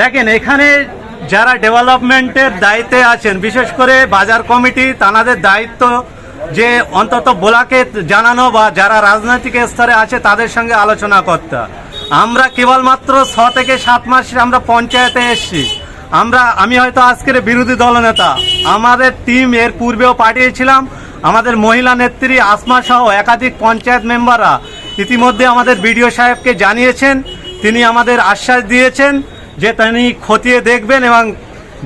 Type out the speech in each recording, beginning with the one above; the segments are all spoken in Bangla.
দেখেন, এখানে যারা ডেভেলপমেন্টের দায়িত্বে আছেন, বিশেষ করে বাজার কমিটি, তানাদের দায়িত্ব যে অন্তত বোলাকে জানানো বা যারা রাজনৈতিক স্তরে আছে, তাদের সঙ্গে আলোচনা করতে। আমরা কেবলমাত্র ছ থেকে সাত মাস আমরা পঞ্চায়েতে এসেছি। আমরা, আমি হয়তো আজকের বিরোধী দলনেতা। আমাদের টিম এর পূর্বেও পাঠিয়েছিলাম। আমাদের মহিলা নেত্রী আসমা সহ একাধিক পঞ্চায়েত মেম্বাররা ইতিমধ্যে আমাদের বিডিও সাহেবকে জানিয়েছেন। তিনি আমাদের আশ্বাস দিয়েছেন। যে তিনি খতিয়ে দেখবেন এবং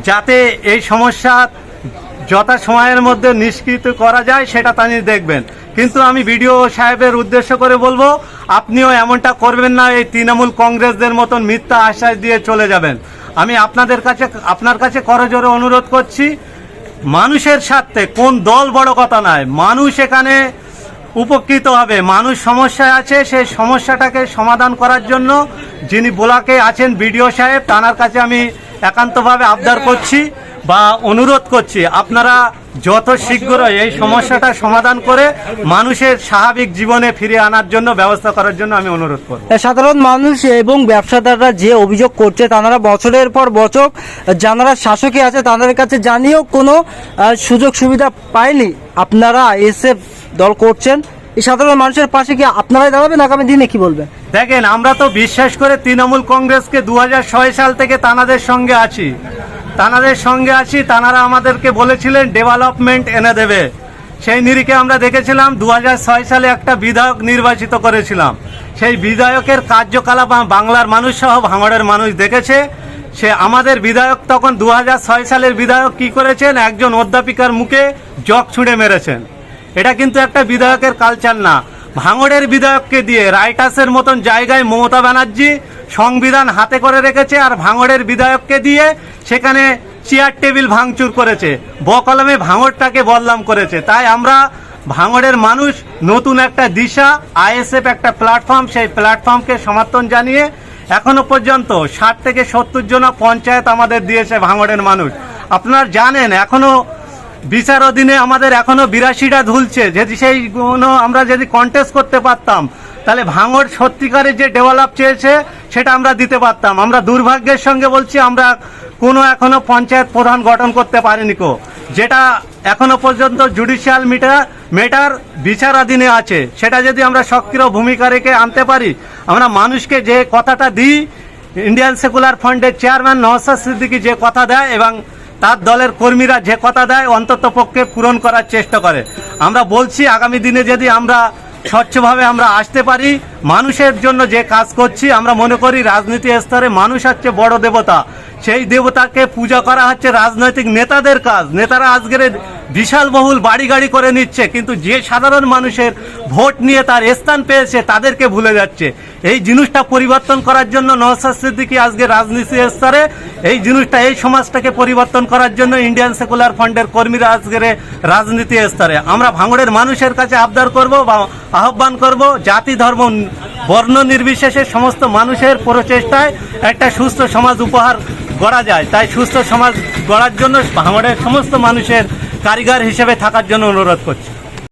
যাতে এই সমস্যা যথা সময়ের মধ্যে নিষ্কৃত করা যায়, সেটা তিনি দেখবেন। কিন্তু আমি বিডিও সাহেবের উদ্দেশ্য করে বলব, আপনিও এমনটা করবেন না, এই তৃণমূল কংগ্রেসদের মতন মিথ্যা আশ্বাস দিয়ে চলে যাবেন। আমি আপনাদের কাছে, আপনার কাছে করজোরে অনুরোধ করছি, মানুষের স্বার্থে কোন দল বড় কথা নয়। মানুষ এখানে উপকৃত হবে। মানুষ সমস্যায় আছে সেই সমস্যাটাকে সমাধান করার জন্য যিনি বোলাকে আছেন বিডিও সাহেব তানার কাছে আমি একান্তভাবে আবদার করছি বা অনুরোধ করছি, আপনারা যত শীঘ্রই এই সমস্যাটা সমাধান করে মানুষের স্বাভাবিক জীবনে ফিরে আনার জন্য, ব্যবস্থা করার জন্য আমি অনুরোধ করব। সাধারণ মানুষ এবং ব্যবসাদাররা যে অভিযোগ করছে, তারা বছরের পর বছর, যারা শাসকে আছে, তাদের কাছে জানিয়েও কোনো সুযোগ সুবিধা পায়নি। আপনারা এসে দল করছেন, এই সাধারণ মানুষের পাশে কি আপনারাই দাঁড়াবেন? আগামী দিনে কি বলবেন? দেখেন, আমরা তো বিশ্বাস করে তৃণমূল কংগ্রেসকে দু হাজার ছয় সাল থেকে তানাদের সঙ্গে আছি। তানাদের সঙ্গে আছি, তানারা আমাদেরকে বলেছিলেন ডেভেলপমেন্ট এনে দেবে। সেই নিরিখে আমরা দেখেছিলাম দু হাজার ছয় সালে একটা বিধায়ক নির্বাচিত করেছিলাম। সেই বিধায়কের কার্যকলাপ বাংলার মানুষ সহ ভাঙড়ের মানুষ দেখেছে। সে আমাদের বিধায়ক তখন দু হাজার ছয় সালের বিধায়ক কি করেছেন? একজন অধ্যাপিকার মুখে জগ ছুঁড়ে মেরেছেন। এটা কিন্তু একটা বিধায়কের কালচার না। ভাঙড়ের বিধায়ককে দিয়ে রাইটাসের মতন জায়গায় মমতা ব্যানার্জি সংবিধান হাতে করে রেখেছে আর ভাঙড়ের বিধায়ককে দিয়ে সেখানে চেয়ার টেবিল ভাঙচুর করেছে। বকলমে ভাঙড়টাকে বদলাম করেছে। তাই আমরা ভাঙড়ের মানুষ নতুন একটা দিশা, আইএসএফ একটা প্ল্যাটফর্ম সেই প্ল্যাটফর্মকে সমর্থন জানিয়ে এখনও পর্যন্ত ষাট থেকে সত্তর জন পঞ্চায়েত আমাদের দিয়েছে ভাঙড়ের মানুষ। আপনারা জানেন, এখনও বিচার অধীনে আমাদের এখনও বিরাশিটা ঝুলছে যদি সেই আমরা যদি কন্টেস্ট করতে পারতাম, তাহলে ভাঙড় সত্যিকারের যে ডেভেলপ চেয়েছে, সেটা আমরা দিতে পারতাম। আমরা দুর্ভাগ্যের সঙ্গে বলছি, আমরা কোনো এখনও পঞ্চায়েত প্রধান গঠন করতে পারিনি কো। যেটা এখনও পর্যন্ত জুডিশিয়াল মিটার মেটার বিচারাধীনে আছে। সেটা যদি আমরা সক্রিয় ভূমিকা রেখে আনতে পারি, আমরা মানুষকে যে কথাটা দিই ইন্ডিয়ান সেকুলার ফান্ডের চেয়ারম্যান নওসাদ সিদ্দিকি যে কথা দেয় এবং তার দলের কর্মীরা যে কথা দেয় অন্তত পক্ষে পূরণ করার চেষ্টা করে। আমরা বলছি, আগামী দিনে যদি আমরা স্বচ্ছভাবে আমরা আসতে পারি, মানুষের জন্য যে কাজ করছি, আমরা মনে করি রাজনীতি স্তরে মানুষ হচ্ছে বড় দেবতা। সেই দেবতাকে পূজা করা হচ্ছে রাজনৈতিক নেতাদের কাজ। নেতারা আজকের বিশাল বহুল বাড়ি গাড়ি করে নিচ্ছে, কিন্তু যে সাধারণ মানুষের ভোট নিয়ে তার স্থান পেয়েছে, তাদেরকে ভুলে যাচ্ছে। এই জিনিসটা পরিবর্তন করার জন্য নওসাদ আজকে রাজনীতি স্তরে, এই জিনিসটা এই সমাজটাকে পরিবর্তন করার জন্য ইন্ডিয়ান সেকুলার ফান্ডের কর্মীরা আজকের রাজনীতি স্তরে। আমরা ভাঙড়ের মানুষের কাছে আবদার করব বা আহ্বান করব, জাতি, ধর্ম, বর্ণ নির্বিশেষে সমস্ত মানুষের প্রচেষ্টায় একটা সুস্থ সমাজ উপহার গড়া যায়। তাই সুস্থ সমাজ গড়ার জন্য ভাঙড়ের সমস্ত মানুষের কারিগর হিসেবে থাকার জন্য অনুরোধ করছি।